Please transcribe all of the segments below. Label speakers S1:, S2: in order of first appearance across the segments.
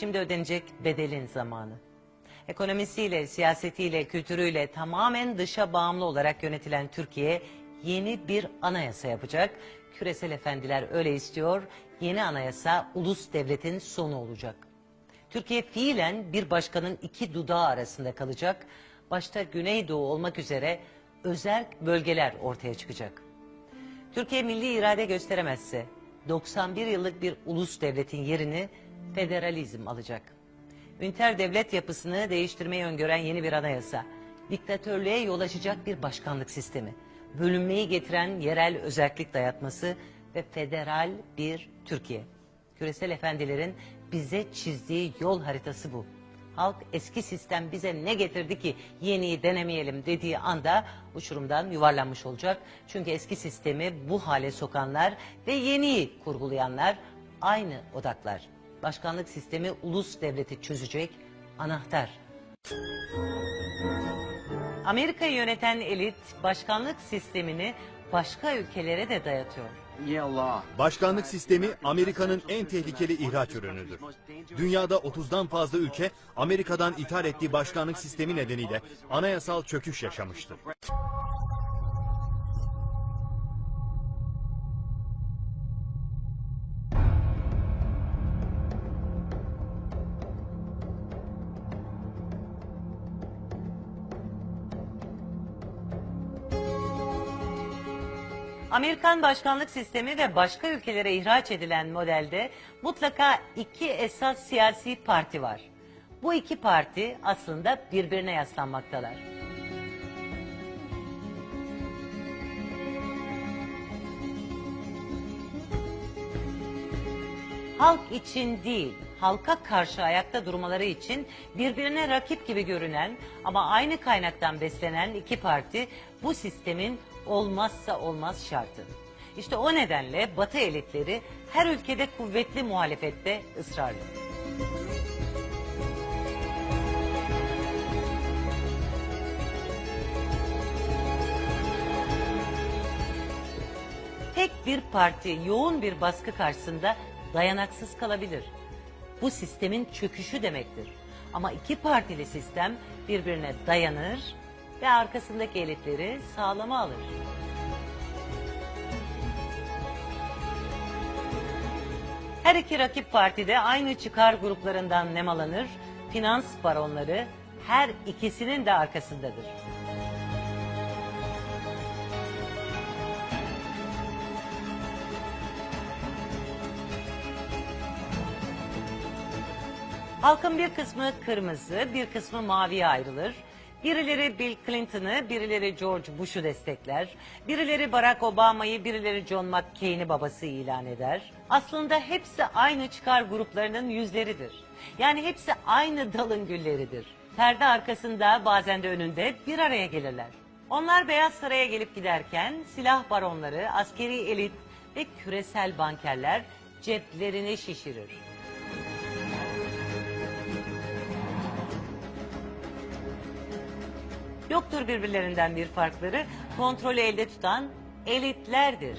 S1: Şimdi ödenecek bedelin zamanı. Ekonomisiyle, siyasetiyle, kültürüyle tamamen dışa bağımlı olarak yönetilen Türkiye yeni bir anayasa yapacak. Küresel efendiler öyle istiyor. Yeni anayasa ulus devletin sonu olacak. Türkiye fiilen bir başkanın iki dudağı arasında kalacak. Başta Güneydoğu olmak üzere özel bölgeler ortaya çıkacak. Türkiye milli irade gösteremezse 91 yıllık bir ulus devletin yerini federalizm alacak. Üniter devlet yapısını değiştirmeyi öngören yeni bir anayasa, diktatörlüğe yol açacak bir başkanlık sistemi, bölünmeyi getiren yerel özellik dayatması ve federal bir Türkiye. Küresel efendilerin bize çizdiği yol haritası bu. Halk eski sistem bize ne getirdi ki yeniyi denemeyelim dediği anda uçurumdan yuvarlanmış olacak. Çünkü eski sistemi bu hale sokanlar ve yeniyi kurgulayanlar aynı odaklar. Başkanlık sistemi ulus devleti çözecek anahtar. Amerika'yı yöneten elit başkanlık sistemini başka ülkelere de dayatıyor.
S2: Başkanlık sistemi Amerika'nın en tehlikeli ihraç ürünüdür. Dünyada 30'dan fazla ülke Amerika'dan ithal ettiği başkanlık sistemi nedeniyle anayasal çöküş yaşamıştır.
S1: Amerikan başkanlık sistemi ve başka ülkelere ihraç edilen modelde mutlaka iki esas siyasi parti var. Bu iki parti aslında birbirine yaslanmaktalar. halk için değil, halka karşı ayakta durmaları için birbirine rakip gibi görünen ama aynı kaynaktan beslenen iki parti bu sistemin olmazsa olmaz şartı. İşte o nedenle Batı elitleri her ülkede kuvvetli muhalefette ısrarlı. tek bir parti yoğun bir baskı karşısında dayanaksız kalabilir. Bu sistemin çöküşü demektir. Ama iki partili sistem birbirine dayanır ve arkasındaki elitleri sağlama alır. Her iki rakip partide aynı çıkar gruplarından nemalanır, finans baronları her ikisinin de arkasındadır. Halkın bir kısmı kırmızı, bir kısmı maviye ayrılır. Birileri Bill Clinton'ı, birileri George Bush'u destekler. Birileri Barack Obama'yı, birileri John McCain'i babası ilan eder. Aslında hepsi aynı çıkar gruplarının yüzleridir. Yani hepsi aynı dalın gülleridir. Perde arkasında bazen de önünde bir araya gelirler. Onlar Beyaz Saray'a gelip giderken silah baronları, askeri elit ve küresel bankerler ceplerini şişirir. Yoktur birbirlerinden bir farkları. Kontrolü elde tutan elitlerdir.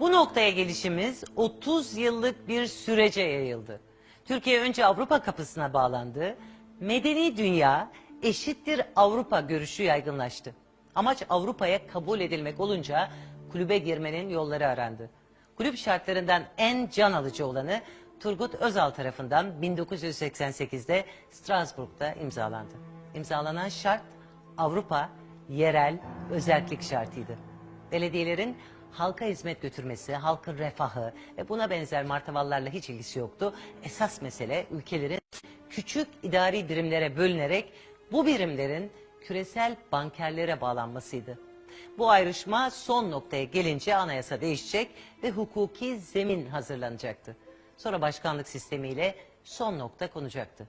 S1: Bu noktaya gelişimiz 30 yıllık bir sürece yayıldı. Türkiye önce Avrupa kapısına bağlandı. Medeni dünya eşittir Avrupa görüşü yaygınlaştı. Amaç Avrupa'ya kabul edilmek olunca kulübe girmenin yolları arandı. Kulüp şartlarından en can alıcı olanı Turgut Özal tarafından 1988'de Strasbourg'da imzalandı. İmzalanan şart Avrupa yerel özellik şartıydı. Belediyelerin halka hizmet götürmesi, halkın refahı ve buna benzer martavallarla hiç ilgisi yoktu. Esas mesele ülkelerin küçük idari birimlere bölünerek bu birimlerin küresel bankerlere bağlanmasıydı. Bu ayrışma son noktaya gelince anayasa değişecek ve hukuki zemin hazırlanacaktı. Sonra başkanlık sistemiyle son nokta konacaktı.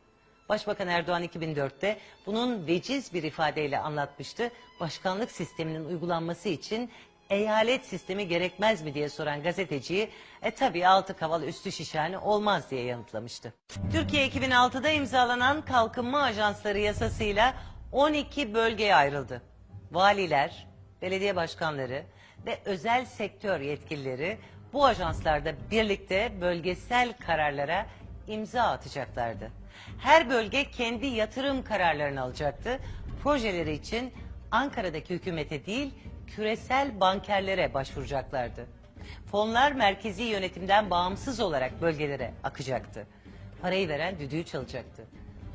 S1: Başbakan Erdoğan 2004'te bunun veciz bir ifadeyle anlatmıştı. Başkanlık sisteminin uygulanması için eyalet sistemi gerekmez mi diye soran gazeteciyi e tabi altı kaval üstü şişhane olmaz diye yanıtlamıştı. Türkiye 2006'da imzalanan kalkınma ajansları yasasıyla 12 bölgeye ayrıldı. Valiler, belediye başkanları, ve özel sektör yetkilileri bu ajanslarda birlikte bölgesel kararlara imza atacaklardı. Her bölge kendi yatırım kararlarını alacaktı. Projeleri için Ankara'daki hükümete değil, küresel bankerlere başvuracaklardı. Fonlar merkezi yönetimden bağımsız olarak bölgelere akacaktı. Parayı veren düdüğü çalacaktı.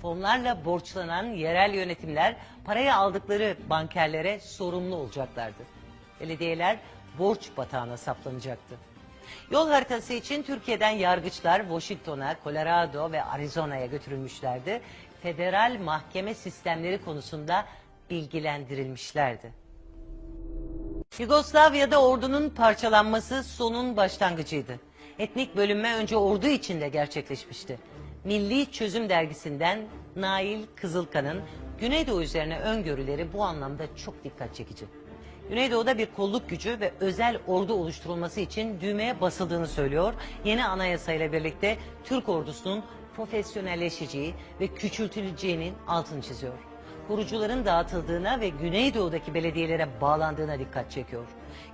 S1: Fonlarla borçlanan yerel yönetimler parayı aldıkları bankerlere sorumlu olacaklardı. Belediyeler borç batağına saplanacaktı. Yol haritası için Türkiye'den yargıçlar Washington'a, Colorado ve Arizona'ya götürülmüşlerdi. Federal mahkeme sistemleri konusunda bilgilendirilmişlerdi. Yugoslavya'da ordunun parçalanması sonun başlangıcıydı. Etnik bölünme önce ordu içinde gerçekleşmişti. Milli Çözüm Dergisi'nden Nail Kızılkan'ın Güneydoğu üzerine öngörüleri bu anlamda çok dikkat çekici. Güneydoğu'da bir kolluk gücü ve özel ordu oluşturulması için düğmeye basıldığını söylüyor. Yeni anayasayla birlikte Türk ordusunun profesyonelleşeceği ve küçültüleceğinin altını çiziyor korucuların dağıtıldığına ve Güneydoğu'daki belediyelere bağlandığına dikkat çekiyor.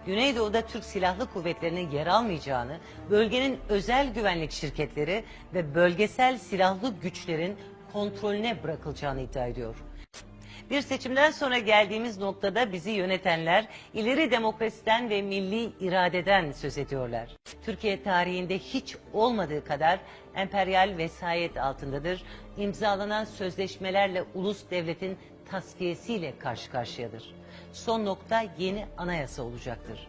S1: Güneydoğu'da Türk Silahlı Kuvvetleri'nin yer almayacağını, bölgenin özel güvenlik şirketleri ve bölgesel silahlı güçlerin kontrolüne bırakılacağını iddia ediyor. Bir seçimden sonra geldiğimiz noktada bizi yönetenler ileri demokrasiden ve milli iradeden söz ediyorlar. Türkiye tarihinde hiç olmadığı kadar emperyal vesayet altındadır. İmzalanan sözleşmelerle ulus devletin tasfiyesiyle karşı karşıyadır. Son nokta yeni anayasa olacaktır.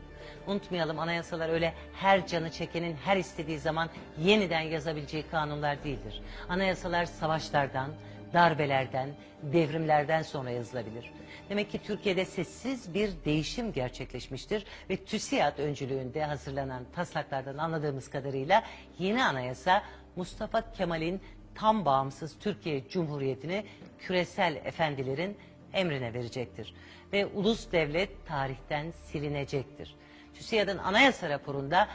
S1: Unutmayalım anayasalar öyle her canı çekenin her istediği zaman yeniden yazabileceği kanunlar değildir. Anayasalar savaşlardan, darbelerden, devrimlerden sonra yazılabilir. Demek ki Türkiye'de sessiz bir değişim gerçekleşmiştir ve TÜSİAD öncülüğünde hazırlanan taslaklardan anladığımız kadarıyla yeni anayasa Mustafa Kemal'in tam bağımsız Türkiye Cumhuriyeti'ni küresel efendilerin emrine verecektir. Ve ulus devlet tarihten silinecektir. TÜSİAD'ın anayasa raporunda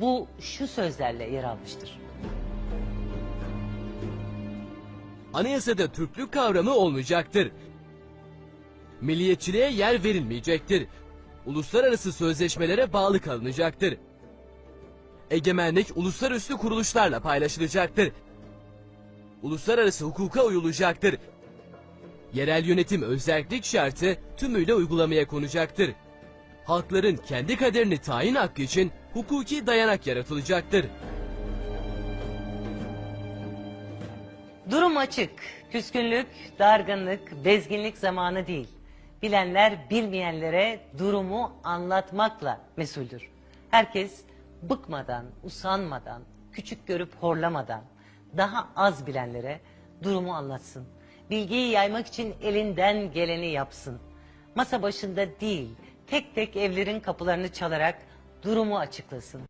S1: bu şu sözlerle yer almıştır.
S3: Anayasada Türklük kavramı olmayacaktır. Milliyetçiliğe yer verilmeyecektir. Uluslararası sözleşmelere bağlı kalınacaktır. Egemenlik uluslararası kuruluşlarla paylaşılacaktır. Uluslararası hukuka uyulacaktır. Yerel yönetim özellik şartı tümüyle uygulamaya konacaktır. Halkların kendi kaderini tayin hakkı için hukuki dayanak yaratılacaktır.
S1: Durum açık. Küskünlük, dargınlık, bezginlik zamanı değil. Bilenler bilmeyenlere durumu anlatmakla mesuldür. Herkes bıkmadan, usanmadan, küçük görüp horlamadan, daha az bilenlere durumu anlatsın. Bilgiyi yaymak için elinden geleni yapsın. Masa başında değil, tek tek evlerin kapılarını çalarak durumu açıklasın.